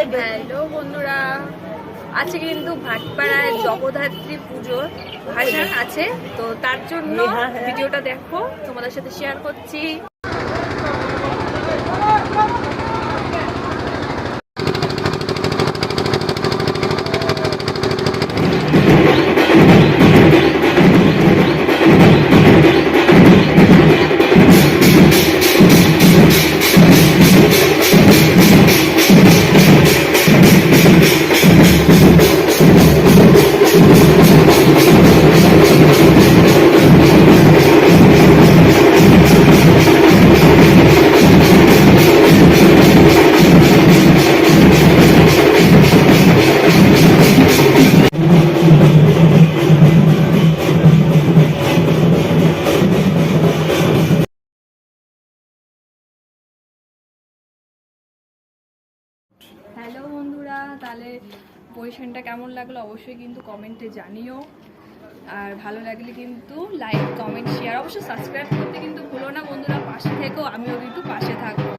Hello বন্ধুরা। আজকে কিন্তু ভাটপাড়ায় জগদ্ধাত্রী পুজোর ভাষণ আছে তো তার জন্য ভিডিওটা দেখো তোমাদের সাথে শেয়ার করছি। হ্যালো বন্ধুরা, তাহলে পজিশনটা কেমন লাগল অবশ্যই কিন্তু কমেন্টে জানিও। আর ভালো লাগলে কিন্তু লাইক, কমেন্ট শেয়ার অবশ্যই সাবস্ক্রাইব করতে কিন্তু ভুলো না বন্ধুরা, পাশে থেকেও আমিও কিন্তু পাশে থাকব।